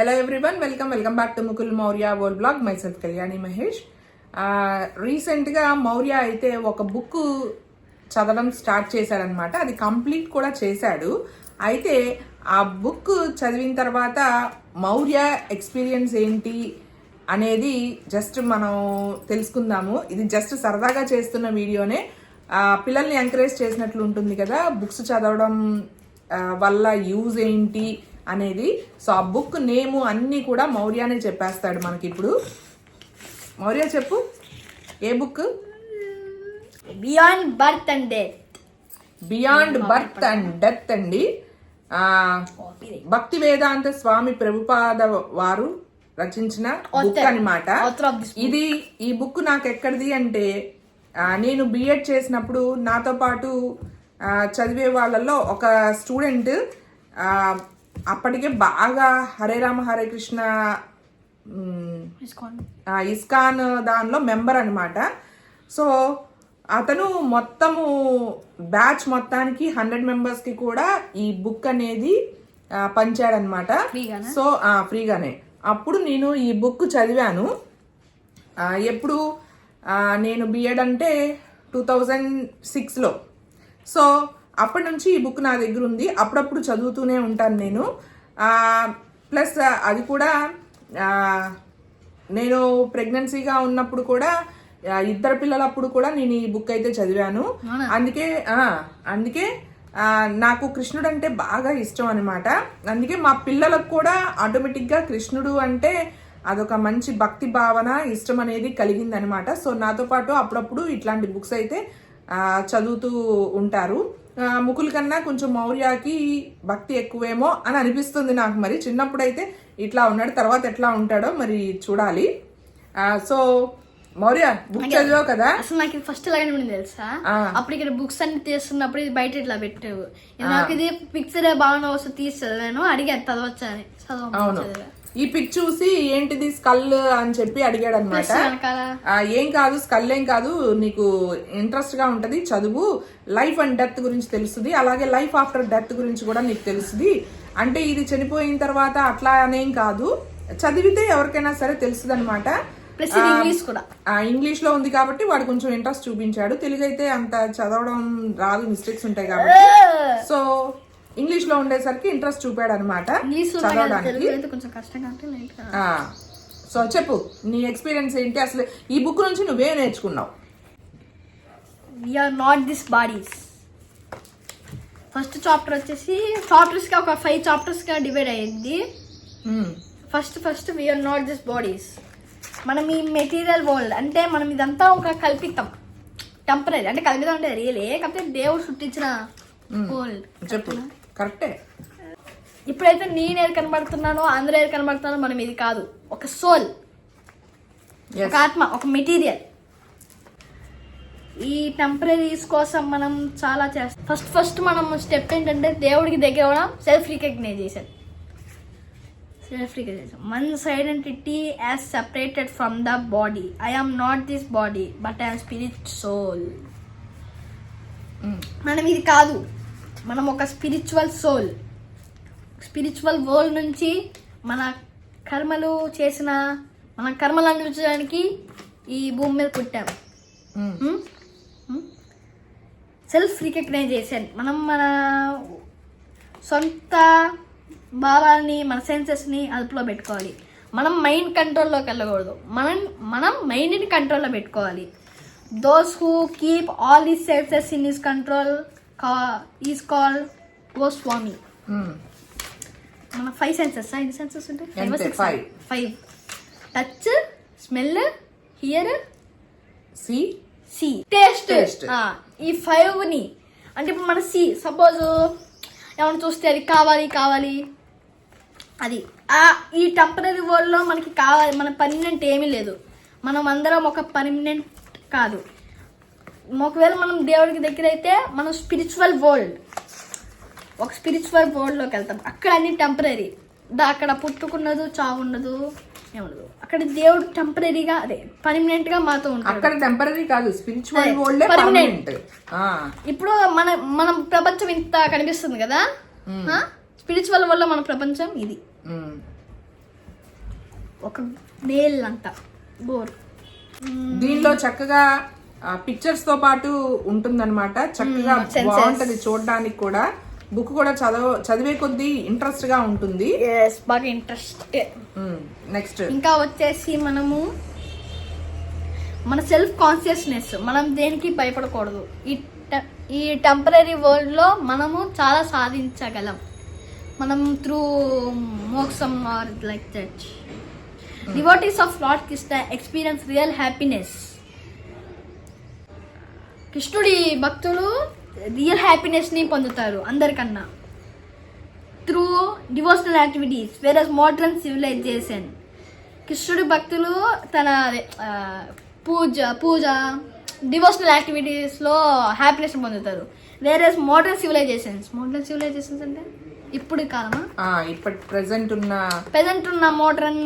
Hello everyone welcome welcome back to Mukul Maurya world blog myself Kalyani Mahesh రీసెంట్గా మౌర్య అయితే ఒక book చదవడం start చేశాడనమాట అది కంప్లీట్ కూడా చేశాడు. అయితే ఆ బుక్ చదివిన తర్వాత మౌర్య ఎక్స్పీరియన్స్ ఏంటి అనేది జస్ట్ మనం తెలుసుకుందాము. ఇది జస్ట్ సరదాగా చేస్తున్న వీడియోనే. పిల్లల్ని ఎంకరేజ్ చేసినట్లు ఉంటుంది కదా బుక్స్ చదవడం వల్ల యూజ్ ఏంటి అనేది. సో ఆ బుక్ నేము అన్నీ కూడా మౌర్యానే చెప్పేస్తాడు మనకి ఇప్పుడు మౌర్య చెప్పు. A book beyond birth and death beyond birth and. Death అండి భక్తి వేదాంత స్వామి ప్రభుపాద వారు రచించిన బుక్ this ఇది ఈ బుక్ నాకు ఎక్కడిది అంటే నేను బిఎడ్ చేసినప్పుడు నాతో పాటు చదివే వాళ్ళల్లో ఒక స్టూడెంట్ అప్పటికే బాగా హరే రామ హరే కృష్ణ ఇస్కాన్. దానిలో మెంబర్ అన్నమాట. సో అతను మొత్తము బ్యాచ్ మొత్తానికి హండ్రెడ్ మెంబర్స్కి కూడా ఈ బుక్ అనేది పంచాడనమాట? సో ఫ్రీగానే. అప్పుడు నేను ఈ బుక్ చదివాను. ఎప్పుడు నేను బిఎడ్ అంటే టూ థౌజండ్ సిక్స్లో. సో అప్పటి నుంచి ఈ బుక్ నా దగ్గర ఉంది. అప్పుడప్పుడు చదువుతూనే ఉంటాను నేను. ప్లస్ అది కూడా నేను ప్రెగ్నెన్సీగా ఉన్నప్పుడు కూడా ఇద్దరు పిల్లలప్పుడు కూడా నేను ఈ బుక్ అయితే చదివాను. అందుకే అందుకే నాకు కృష్ణుడు అంటే బాగా ఇష్టం అనమాట అందుకే మా పిల్లలకు కూడా ఆటోమేటిక్గా కృష్ణుడు అంటే అదొక మంచి భక్తి భావన ఇష్టం అనేది కలిగింది అనమాట సో నాతో పాటు అప్పుడప్పుడు ఇట్లాంటి బుక్స్ అయితే చదువుతూ ఉంటారు. ముకుల్ కన్నా కొంచెం మౌర్యాకి భక్తి ఎక్కువేమో అని అనిపిస్తుంది నాకు మరి. చిన్నప్పుడు అయితే ఇట్లా ఉన్నాడు తర్వాత ఎట్లా ఉంటాడో మరి చూడాలి. సో మౌర్య బుక్ చదివావు కదా? అసలు నాకు ఇది ఫస్ట్ లాగానే ఉండింది తెలుసా. అప్పుడు ఇక్కడ బుక్స్ అన్ని తీస్తున్నప్పుడు ఇది బయట ఇట్లా పెట్టావు. నాకు ఇది పిక్చర్ బాగా వస్తే తీసి చదివాను అడిగాను చదవచ్చా అని అవును. చదవ. ఈ పిక్ చూసి ఏంటిది స్కల్ అని చెప్పి అడిగాడు అనమాట ఏం కాదు స్కల్ ఏం కాదు నీకు ఇంట్రెస్ట్గా ఉంటది చదువు లైఫ్ అండ్ డెత్ గురించి తెలుస్తుంది అలాగే లైఫ్ ఆఫ్టర్ డెత్ గురించి కూడా నీకు తెలుస్తుంది. అంటే ఇది చనిపోయిన తర్వాత అట్లా అనేం కాదు చదివితే ఎవరికైనా సరే తెలుస్తుంది అనమాట ఇంగ్లీష్ కూడా. ఇంగ్లీష్లో ఉంది కాబట్టి వాడు కొంచెం ఇంట్రెస్ట్ చూపించాడు. తెలుగు అయితే అంత చదవడం రాదు మిస్టేక్స్ ఉంటాయి కాబట్టి. సో ఇంగ్లీష్లో ఉండేసరికి ఇంట్రెస్ట్ చూపాడు అనమాట సో చెప్పు నీ ఎక్స్పీరియన్స్ ఏంటి? అసలు ఈ బుక్ నుంచి నువ్వే నేర్చుకున్నావు? We are not these bodies first chapter వచ్చేసి చాప్టర్స్గా ఒక ఫైవ్ చాప్టర్స్గా డివైడ్ అయ్యింది. First first we are not these bodies మనం ఈ మెటీరియల్ వరల్డ్ అంటే మనం ఇదంతా ఒక కల్పితం. టెంపరీ అంటే కల్పితం అంటే రియలే కాకపోతే దేవుడు సృష్టించిన వరల్డ్ చెప్పు. కరెక్టే. ఇప్పుడైతే నేను ఏది కనబడుతున్నానో అందరూ ఏది కనబడుతున్నానో మనం ఇది కాదు. ఒక సోల్. ఒక ఆత్మ ఒక మెటీరియల్. ఈ టెంపరీస్ కోసం మనం చాలా చేస్తాం ఫస్ట్ ఫస్ట్ మనం స్టెప్ ఏంటంటే దేవుడికి దగ్గర అవడం self recognition self recognition man's identity as separated from the body I am not this body but I'm spirit soul. మనం ఇది కాదు. మనం ఒక స్పిరిచువల్ సోల్ స్పిరిచువల్ వరల్డ్ నుంచి మన కర్మలు చేసిన మన కర్మలు అనుభవించడానికి ఈ భూమి మీద పుట్టాం. సెల్ఫ్ రికగ్నైజేషన్ మనం మన సొంత భావాల్ని మన సెన్సెస్ని అదుపులో పెట్టుకోవాలి. మనం మైండ్ కంట్రోల్లోకి వెళ్ళకూడదు. మనం మనం మైండ్ని కంట్రోల్లో పెట్టుకోవాలి. Those who keep all these senses in is control కా ఈస్ కాల్ ఓ స్వామి మ్మ్. మన ఫైవ్ సెన్సెస్ ఎన్ని సెన్సెస్ ఉంటాయి five. Five touch smell hear see see taste. ఈ ఫైవ్ని అంటే ఇప్పుడు మన సి సపోజ్ ఏమైనా చూస్తే అది కావాలి కావాలి అది ఆ ఈ టెంపరీ వరల్డ్లో మనకి కావాలి మన పర్మనెంట్ ఏమీ లేదు. మనం అందరం ఒక పర్మనెంట్ కాదు. ఒకవేళ మనం దేవుడికి దగ్గర అయితే మనం స్పిరిచువల్ వరల్డ్ ఒక స్పిరిచువల్ వరల్డ్లోకి వెళ్తాం. అక్కడ అన్ని టెంపరీ అక్కడ పుట్టుకున్నదు చావు ఉండదు ఏముండదు. అక్కడ దేవుడు టెంపరీగా అదే పర్మనెంట్గా మాతో ఉంటాడు. అక్కడ టెంపరీ కాదు స్పిరిచువల్ వరల్డ్. పర్మనెంట్ ఇప్పుడు మన మనం ప్రపంచం ఇంత కనిపిస్తుంది కదా? స్పిరిచువల్ వల్ల మన ప్రపంచం ఇది. ఒక నేల్ అంత గోరు దీనిలో చక్కగా పిక్చర్స్తో పాటు ఉంటుందన్నమాట. చక్కగా Mm, senses. బాగుంటది చూడడానికి కూడా. బుక్ కూడా చదవ చదివే కొద్దీ ఇంట్రెస్ట్గా ఉంటుంది. బాగా ఇంట్రెస్ట్ నెక్స్ట్ ఇంకా వచ్చేసి మనము మన సెల్ఫ్ కాన్షియస్నెస్ మనం దేనికి భయపడకూడదు. ఈ ఈ టెంపరీ వరల్డ్లో మనము చాలా సాధించగలం. మనం through మోక్సమ్ or like that devotees of lord Krishna experience real happiness కృష్ణుడి భక్తులు రియల్ హ్యాపీనెస్ని పొందుతారు అందరికన్నా. త్రూ డివోషనల్ యాక్టివిటీస్ వేరే మోడర్న్ సివిలైజేషన్ కృష్ణుడి భక్తులు తన పూజ పూజ డివోషనల్ యాక్టివిటీస్లో హ్యాపీనెస్ పొందుతారు. వేరే మోడర్న్ సివిలైజేషన్స్ మోడర్న్ సివిలైజేషన్స్ అంటే ఇప్పుడు కాలమా? ఇప్పటి ప్రెసెంట్ ఉన్న ప్రెసెంట్ ఉన్న మోడర్న్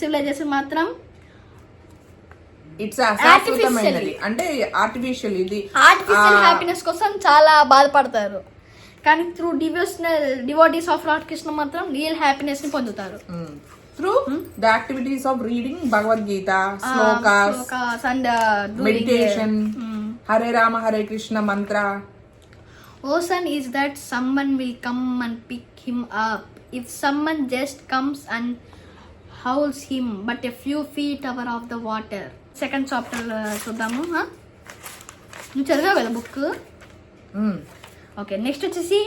సివిలైజేషన్ మాత్రం ఇట్స్ అశాశ్వతమైనది. అంటే ఆర్టిఫిషియల్ ఇది. ఆర్టిఫిషియల్ హ్యాపీనెస్ కోసం చాలా బాధపడతారు. కానీ through devotional devotees of lord Krishna మాత్రం రియల్ హ్యాపీనెస్ని పొందుతారు. Through the activities of reading Bhagavad Gita shlokas and meditation Hare Rama Hare Krishna mantra ocean is that someone will come and pick him up if someone just comes and howls him but a few feet our of the water second chapter చూద్దాము? నువ్వు చదివావు కదా book. Okay next వచ్చేసి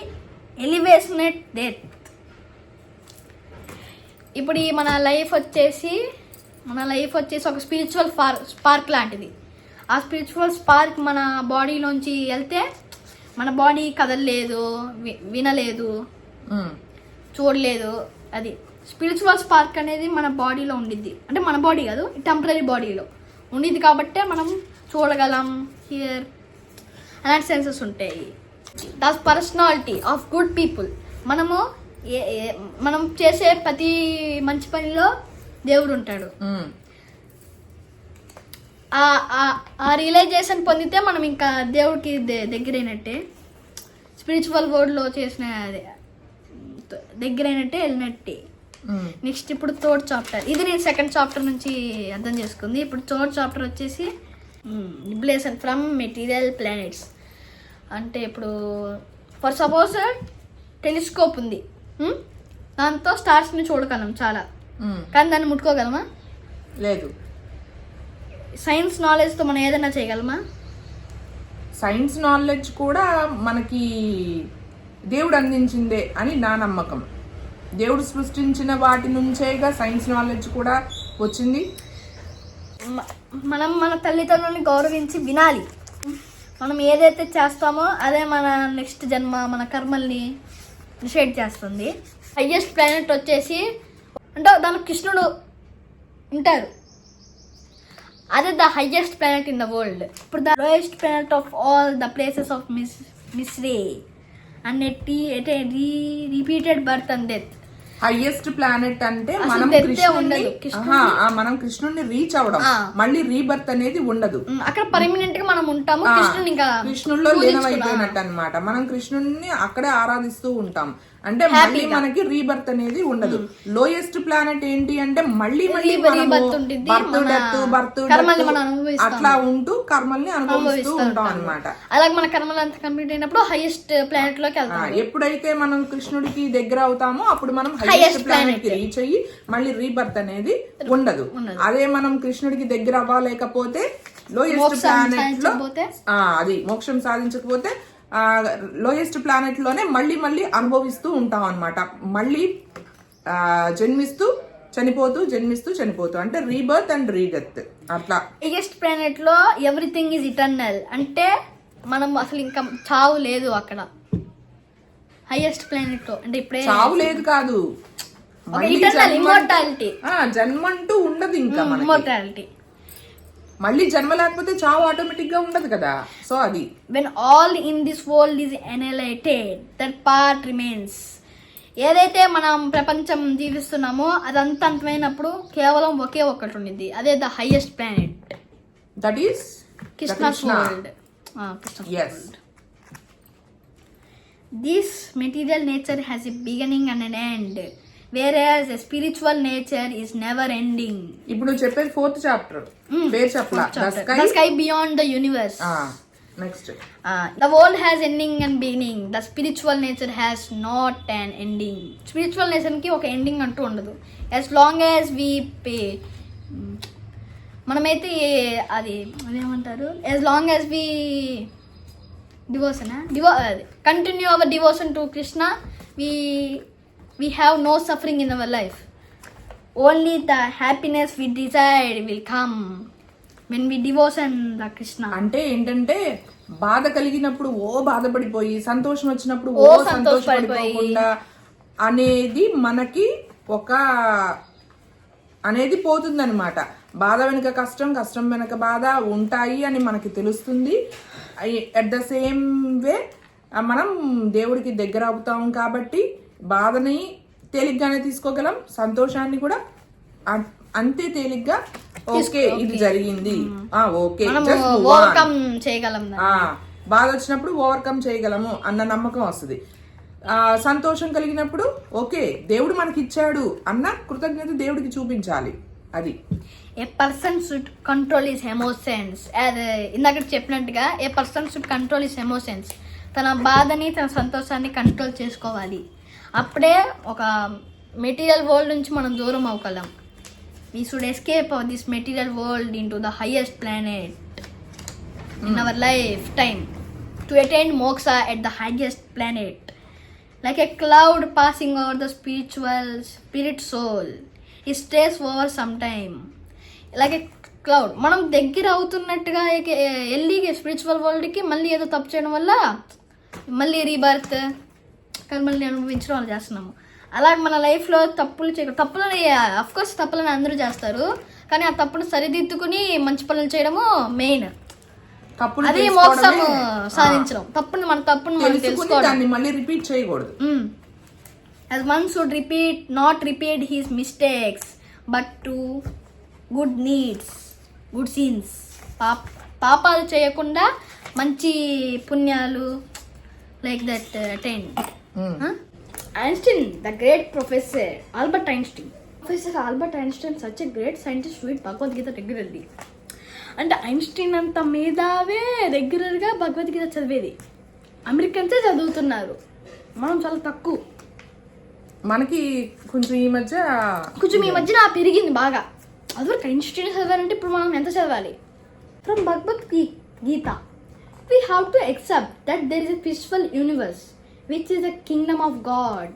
ఎలివేషనెట్ death ఇప్పుడు ఈ మన life వచ్చేసి మన లైఫ్ వచ్చేసి ఒక స్పిరిచువల్ స్పార్క్ లాంటిది ఆ స్పిరిచువల్ స్పార్క్ మన బాడీలోంచి వెళ్తే మన బాడీ కదలలేదు వి- వినలేదు. చూడలేదు అది స్పిరిచువల్ స్పార్క్ అనేది మన బాడీలో ఉండిద్ది అంటే మన బాడీ కాదు టెంపరీ బాడీలో ఉండిద్ది కాబట్టే మనం చూడగలం హియర్ అలాంటి సెన్సెస్ ఉంటాయి the personality of good people మనము మనం చేసే ప్రతి మంచి పనిలో దేవుడు ఉంటాడు Mm. ఆ- రియలైజేషన్ పొందితే మనం ఇంకా దేవుడికి దగ్గరైనట్టే స్పిరిచువల్ వరల్డ్లో చేసిన అదే దగ్గరైనట్టే వెళ్ళినట్టే. నెక్స్ట్ ఇప్పుడు థర్డ్ చాప్టర్. ఇది నేను సెకండ్ చాప్టర్ నుంచి అర్థం చేసుకుంది. ఇప్పుడు థర్డ్ చాప్టర్ వచ్చేసి నిబ్లేషన్ ఫ్రమ్ మెటీరియల్ ప్లానెట్స్. అంటే ఇప్పుడు ఫర్ సపోజ్ టెలిస్కోప్ ఉంది? దాంతో స్టార్స్ని చూడగలం చాలా. కానీ దాన్ని ముట్టుకోగలమా? లేదు. సైన్స్ నాలెడ్జ్తో మనం ఏదైనా చేయగలమా? సైన్స్ నాలెడ్జ్ కూడా మనకి దేవుడు అందించిందే అని నా నమ్మకం. దేవుడు సృష్టించిన వాటి నుంచేగా సైన్స్ నాలెడ్జ్ కూడా వచ్చింది. మనం మన తల్లిదండ్రులను గౌరవించి వినాలి. మనం ఏదైతే చేస్తామో అదే మన నెక్స్ట్ జన్మ మన కర్మల్ని డిసైడ్ చేస్తుంది. హయ్యెస్ట్ ప్లానెట్ వచ్చేసి అంటే దాని కృష్ణుడు ఉంటారు అదే the highest planet in the world. ఇప్పుడు the lowest planet of all the places of miss misery. And ఎట్టి at re repeated birth and death. Highest planet అంటే మనం కృష్ణుడిని మనం కృష్ణుడిని రీచ్ అవడం. మళ్ళీ రీబర్త్ అనేది ఉండదు. అక్కడ పర్మనెంట్గా మనం ఉంటాము ఆ, కృష్ణుని ఇంకా పూజించుకున్నాం. లీనమైపోయినట్టు అనమాట మనం కృష్ణుడిని అక్కడే ఆరాధిస్తూ ఉంటాం. అంటే మళ్ళీ మనకి రీబర్త్ అనేది ఉండదు లోయెస్ట్ ప్లానెట్ ఏంటి అంటే మళ్ళీ మళ్ళీ. Birth death birth. అట్లా ఉంటూ కర్మల్ని అనుభవిస్తూ ఉంటాం. అనమాట అలాగే మన కర్మలు అంతా కంప్లీట్ అయినప్పుడు హైయెస్ట్ ప్లానెట్లోకి వెళ్తాం ఎప్పుడైతే మనం కృష్ణుడికి దగ్గర అవుతామో అప్పుడు మనం హైయెస్ట్ ప్లానెట్. కి రీచ్ అయ్యి మళ్ళీ రీబర్త్ అనేది ఉండదు. అదే మనం కృష్ణుడికి దగ్గర అవ్వలేకపోతే లోయెస్ట్ ప్లానెట్లో అది మోక్షం సాధించకపోతే లోయెస్ట్ ప్లానెట్లోనే మళ్ళీ మళ్ళీ అనుభవిస్తూ ఉంటాం అన్నమాట. మళ్ళీ జన్మిస్తూ చనిపోతూ జన్మిస్తూ చనిపోతూ. అంటే రీబర్త్ అండ్ రీడెత్ అట్లా. హైయెస్ట్ ప్లానెట్లో ఎవ్రీథింగ్ ఈజ్ ఇటర్నల్ అంటే మనం అసలు ఇంకా చావు లేదు అక్కడ. హైయెస్ట్ ప్లానెట్లో. అంటే ఇప్పుడే చావు లేదు కాదు. మళ్ళీ ఇటర్నల్ జన్మ- ఇమ్మోర్టాలిటీ ఆ, జన్మ అంటూ ఉండదు ఇంకా మనకి. ఇమ్మోర్టాలిటీ మళ్ళీ జన్మ లేకపోతే చావు ఆటోమేటిక్గా ఉండదు కదా. సో అది. When all in this world is enlightened that part remains ఏదైతే మనం ప్రపంచం జీవిస్తున్నామో అదంతా అంతమైనప్పుడు కేవలం ఒకే ఒక్కటి ఉండింది అదే the highest planet that is world as this material nature has a beginning and an end వేరే spiritual nature is never ending ఇప్పుడు నువ్వు చెప్పేది ఫోర్త్ చాప్టర్ చెప్పలా the sky beyond the universe next the world has ending and beginning the spiritual nature has not an ending spiritual నేచర్కి ఒక ending అంటూ ఉండదు. As long as we pay మనమైతే అది అదేమంటారు? As long as we డివోషనా డివో continue our devotion to Krishna we we have no suffering in our life only the happiness we decide will come when we devotion the Krishna అంటే ఏంటంటే బాధ కలిగినప్పుడు ఓ బాధపడిపోయి సంతోషం వచ్చినప్పుడు ఓ. సంతోషపడిపోకుండా అనేది మనకి ఒక అనేది పోతుందన్నమాట. బాధ వెనుక కష్టం కష్టం వెనుక బాధ ఉంటాయి అని మనకి తెలుస్తుంది. అట్ ద సేమ్ వే మనం దేవుడికి దగ్గర అవుతాం కాబట్టి బాధని తేలిగ్గానే తీసుకోగలం సంతోషాన్ని కూడా అంతే తేలిగ్గా ఓకే ఇది జరిగింది. ఆ ఓకే చేయగలం బాధ వచ్చినప్పుడు ఓవర్కమ్ చేయగలము అన్న నమ్మకం వస్తుంది. ఆ, సంతోషం కలిగినప్పుడు ఓకే దేవుడు మనకి ఇచ్చాడు అన్న కృతజ్ఞత దేవుడికి చూపించాలి. అది. A person should control is emotions ఇందాక చెప్పినట్టుగా a person should control is emotions తన బాధని తన సంతోషాన్ని కంట్రోల్ చేసుకోవాలి. అప్పుడే ఒక మెటీరియల్ వరల్డ్ నుంచి మనం దూరం అవ్వగలం. We should escape this material world into the highest planet in our lifetime to attend moksha at the highest planet like a cloud passing over the spiritual spirit soul. It stays over some time. Like a cloud మనం దగ్గర అవుతున్నట్టుగా వెళ్ళి spiritual వరల్డ్కి మళ్ళీ ఏదో తప్పు చేయడం వల్ల మళ్ళీ rebirth కానీ మళ్ళీ అనుభవించడం అలా చేస్తున్నాము అలాగే మన లైఫ్లో తప్పులు చేయ తప్పులని కోర్స్ తప్పులని అందరూ చేస్తారు కానీ ఆ తప్పును సరిదిద్దుకుని మంచి పనులు చేయడము మెయిన్ తప్పులు అదే మోక్షము సాధించడం తప్పుని మన తప్పును మనం తెలుసుకోవడం మళ్ళీ రిపీట్ చేయకూడదు. As one should repeat, not repeat his mistakes, but to good needs, good sins. పాప పాపాలు చేయకుండా మంచి పుణ్యాలు like that attend. Einstein the great professor Albert Einstein professor Albert Einstein such a great scientist with Bhagavad Gita regularly అంటే Einstein అంత మేధావే రెగ్యులర్గా భగవద్గీత చదివేది. అమెరికన్సే చదువుతున్నారు. మనం చాలా తక్కువ. మనకి కొంచెం ఈ మధ్య కొంచెం ఈ మధ్యన పెరిగింది బాగా. అదివరకు ఐన్స్టీన్ చదవాలంటే ఇప్పుడు మనం ఎంత చదవాలి? From Bhagavad ghee- Gita we have to except that there is a peaceful universe which is the kingdom of God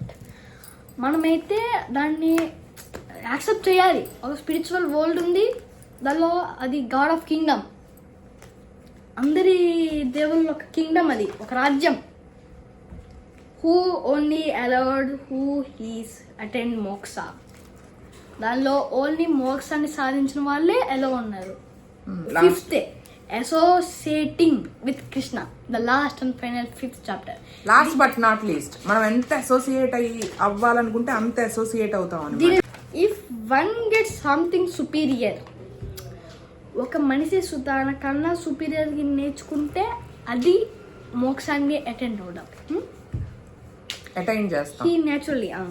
మనమైతే దాన్ని యాక్సెప్ట్ చేయాలి. ఒక స్పిరిచువల్ వరల్డ్ ఉంది. దానిలో అది గాడ్ ఆఫ్ కింగ్డమ్ అందరి దేవుళ్ళ ఒక కింగ్డమ్ అది ఒక రాజ్యం. Who only allowed who he's attend moksha దానిలో ఓన్లీ మోక్సాన్ని సాధించిన వాళ్ళే ఎలా ఉన్నారు. Fifth associating with Krishna the last and final fifth chapter last but not least మనం ఎంత అసోసియేట్ అయ్యి అవ్వాలనుకుంటే అంత అసోసియేట్ అవుతాం అనమాట if one get something superior ఒక మనిషి సు- తన కన్నా సుపీరియర్కి నేర్చుకుంటే అది మోక్షాన్ని అటెండ్ అవడం Hmm? అటైన్ చేస్తాం. Naturally uh,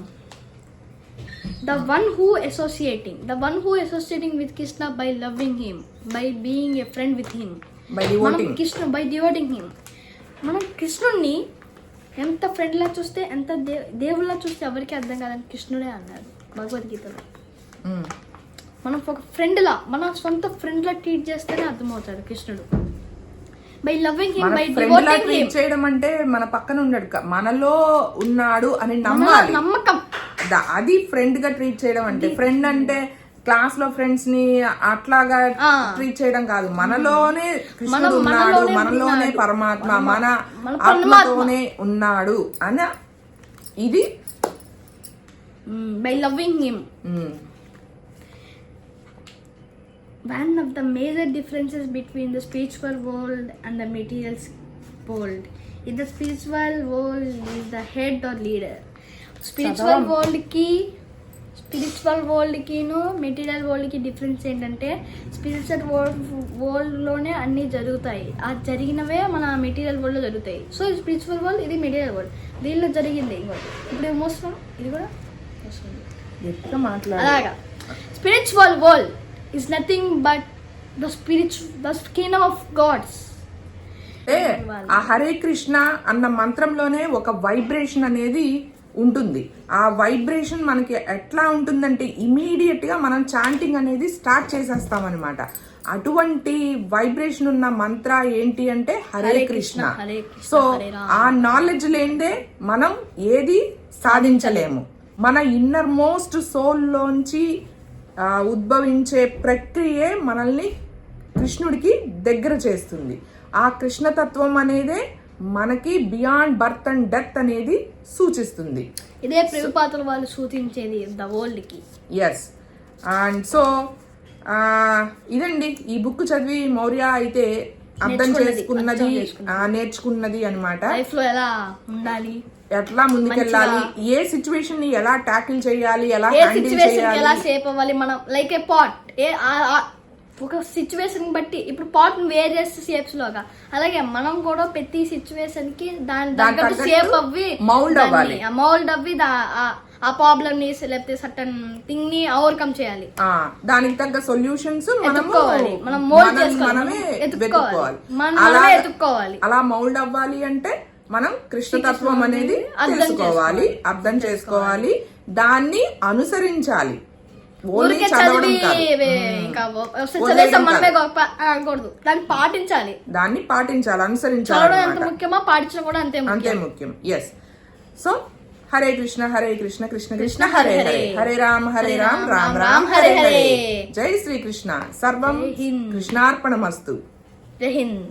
the one who associating the one who associating with krishna by loving him by being a friend with him. By devoting Krishna by devoting him మనం కృష్ణుడిని ఎంత ఫ్రెండ్లా చూస్తే ఎంత దే దేవుళ్ళ చూస్తే ఎవరికి అర్థం కాదని కృష్ణుడే అన్నారు భగవద్గీతలో. మనం ఒక ఫ్రెండ్లా మన సొంత ఫ్రెండ్లా ట్రీట్ చేస్తేనే అర్థమవుతాడు కృష్ణుడు. By loving him by friend devoting him చేయడం అంటే మన పక్కన ఉన్నాడు మనలో ఉన్నాడు అని నమ్మాలి. నమ్మకం. ద- అది ఫ్రెండ్గా ట్రీట్ చేయడం అంటే ఫ్రెండ్ అంటే క్లాస్లో ఫ్రెండ్స్ని అట్లాగా ట్రీట్ చేయడం కాదు. మనలోనే కృష్ణుడు ఉన్నాడు మనలోనే పరమాత్మ మన ఆత్మలోనే ఉన్నాడు అని ఇది. By loving him one of the major differences between the spiritual world and the materials world in the spiritual world is the head or leader spiritual వరల్డ్కి spiritual వరల్డ్కిను మెటీరియల్ వరల్డ్కి డిఫరెన్స్ ఏంటంటే స్పిరిచువల్ వరల్డ్ వరల్డ్లోనే అన్నీ జరుగుతాయి. ఆ జరిగినవే మన material వరల్డ్లో జరుగుతాయి. సో ఇది స్పిరిచువల్ వరల్డ్ ఇది మెటీరియల్ వరల్డ్ దీనిలో జరిగింది ఇంకోటి. ఇప్పుడు ఏమొస్తున్నాం ఇది కూడా అలాగా. Spiritual world is nothing but the spiritual the kingdom of gods ఏ ఆ హరే కృష్ణ అన్న మంత్రంలోనే ఒక వైబ్రేషన్ అనేది ఉంటుంది. ఆ వైబ్రేషన్ మనకి ఎట్లా ఉంటుందంటే ఇమీడియట్గా మనం చాంటింగ్ అనేది స్టార్ట్ చేసేస్తాం అనమాట అటువంటి వైబ్రేషన్ ఉన్న మంత్ర ఏంటి అంటే హరే కృష్ణ సో. ఆ నాలెడ్జ్ లేనిదే మనం ఏది సాధించలేము. మన ఇన్నర్ మోస్ట్ సోల్లోంచి ఉద్భవించే ప్రక్రియే మనల్ని కృష్ణుడికి దగ్గర చేస్తుంది. ఆ కృష్ణతత్వం అనేదే మనకి బియాండ్ బర్త్ అండ్ డెత్ అనేది సూచిస్తుంది. ఇదే ప్రభుపాత్ర వాళ్ళు సూచించేది ద వరల్డ్కి ఎస్ అండ్ సో ఇదండి. ఈ బుక్ చదివి మౌర్య అయితే అర్థం చేసుకున్నది నేర్చుకున్నది. అనమాట లైఫ్లో ఎలా ఉండాలి? ఎట్లా ముందుకెళ్ళాలి? ఏ సిచ్యువేషన్ని ఎలా ట్యాకిల్ చేయాలి? ఎలా హ్యాండిల్ చేయాలి? ఎలా సేఫ్ అవ్వాలి? మనం లైక్ ఏ పాట్ ఏ ఒక సిచ్యువేషన్ బట్టి ఇప్పుడు పాట్ వేరియస్ షేప్స్ లోగా. అలాగే మనం కూడా ప్రతి సిచ్యువేషన్కి దాని తగ్గట్టు షేప్ అవ్వి mold అవ్వాలి. మౌల్డ్ అవ్వి ఆ- ప్రాబ్లమ్ని లేకపోతే సర్టన్ థింగ్ని ఓవర్కమ్ చేయాలి. దానికి తగ్గ సొల్యూషన్స్. మనం మనల్ని చేసుకోవాలి. మనమే మనం మనమే అలా- మౌల్డ్ అవ్వాలి అంటే మనం కృష్ణతత్వం అనేది అర్థం తెలుసుకోవాలి అర్థం చేసుకోవాలి. దాన్ని అనుసరించాలి. ఊరికే చదివి ఇంకా చదివేసాం మనమే. గొప్ప అనకూడదు. దాన్ని పాటించాలి. దాన్ని పాటించాలి అనుసరించాలి ఎంత. ముఖ్యమో పాటించడం కూడా అంతే అంతే ముఖ్యం. ఎస్ సో హరే కృష్ణ హరే కృష్ణ కృష్ణ కృష్ణ హరే హరే హరే రామ హరే రామ్ రామ్ రామ్ హరే హరే జై శ్రీకృష్ణ సర్వం జై హింద్. కృష్ణార్పణమస్తు జై హింద్